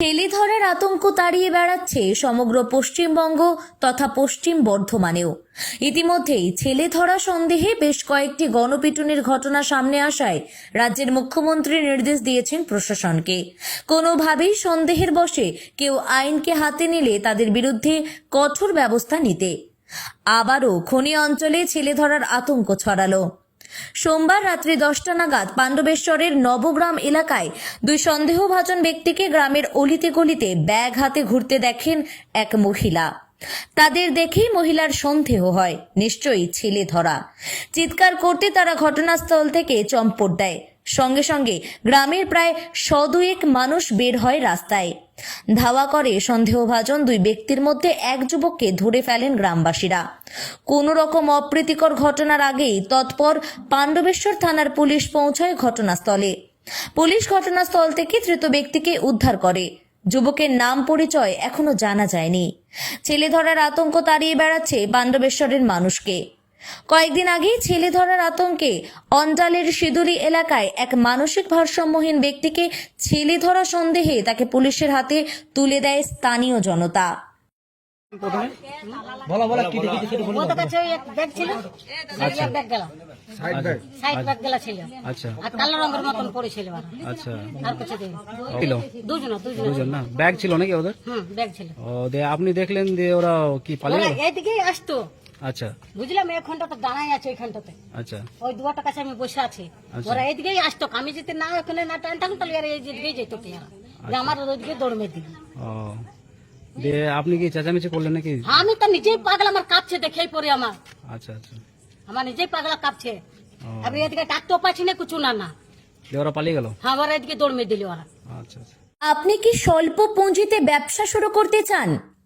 ছেলে ধরার আতঙ্ক তাড়িয়ে বেড়াচ্ছে সমগ্র পশ্চিমবঙ্গ তথা পশ্চিম বর্ধমানেও। ইতিমধ্যেই ছেলে ধরা সন্দেহে বেশ কয়েকটি গণপিটুনির ঘটনা সামনে আসায় রাজ্যের মুখ্যমন্ত্রী নির্দেশ দিয়েছেন প্রশাসনকে। কোনোভাবেই সন্দেহের বশে কেউ আইনকে হাতে নিলে তাদের বিরুদ্ধে কঠোর ব্যবস্থা নিতে। আবারও খনি অঞ্চলে ছেলে ধরার আতঙ্ক ছড়ালো। সোমবার রাত্রি দশটা নাগাদ পাণ্ডবেশ্বরের নবগ্রাম এলাকায় দুই সন্দেহভাজন ব্যক্তিকে গ্রামের অলিতে গলিতে ব্যাগ হাতে ঘুরতে দেখেন এক মহিলা। তাদের দেখেই মহিলার সন্দেহ হয়, নিশ্চয়ই ছেলে ধরা। চিৎকার করতে তারা ঘটনাস্থল থেকে চম্পট দেয়। সঙ্গে সঙ্গে গ্রামের প্রায় শদুয়েক মানুষ বের হয় রাস্তায়। ধাওয়া করে সন্দেহভাজন দুই ব্যক্তির মধ্যে এক যুবককে ধরে ফেলেন গ্রামবাসীরা। কোনো রকম অপ্রীতিকর ঘটনার আগেই তৎপর পাণ্ডবেশ্বর থানার পুলিশ পৌঁছায় ঘটনাস্থলে। পুলিশ ঘটনাস্থল থেকে ধৃত ব্যক্তিকে উদ্ধার করে। যুবকের নাম পরিচয় এখনও জানা যায়নি। ছেলে ধরার আতঙ্ক তাড়িয়ে বেড়াচ্ছে পাণ্ডবেশ্বরের মানুষকে। কয়েকদিন আগেই ছেলে ধরার আতঙ্কে অঞ্জালের সিঁদুরি এলাকায় এক মানসিক ভারসাম্যহীন ব্যক্তিকে ছেলে ধরা সন্দেহে তাকে পুলিশের হাতে তুলে দেয় স্থানীয় জনতা। প্রথমে বলো বলো কি দেখেছি সেটা বলো। ওদের কাছে ওই এক ব্যাগ ছিল ওই এক ব্যাগ গেল। সাইড ব্যাগ গেলা ছিল। আচ্ছা। আর কালো রঙের মতন পড়েছিল আর। আচ্ছা। আর কিছু দিন। ছিল? দুজন দুজন দুজন না? ব্যাগ ছিল নাকি ওদের? হুম ব্যাগ ছিল। ও দিয়ে আপনি দেখলেন যে ওরা কি পালিয়ে আসতো। আচ্ছা। বুঝলাম এক ঘন্টাতে দাঁড়াই আছে ওইখানটাতে আচ্ছা। ওই দুয়ারটা কাছে আমি বসে আছি। আচ্ছা। ওরা এইদিকেই আসতো আমি যদি না ওখানে না টানতাম তাহলে এই দিকেই যেত কি আর যে আমার ওইদিকে দৌড়মে দিবি ও। দিয়ে আপনি কি চেঁচামেচি করলেন নাকি? আমি তো নিজেই পাগল আমার কাঁপছে দেখেই পরে আমার। আচ্ছা আচ্ছা। আমার নিজেই পাগলা কাঁপছে। আমি এদিকে ডাকতেও পাচ্ছি না কিছু না না। ওরা পালিয়ে গেল? হ্যাঁ ওরা এদিকে দৌড়মে দিল ওরা। আচ্ছা আচ্ছা। আপনি কি স্বল্প পুঁজিতে ব্যবসা শুরু করতে চান?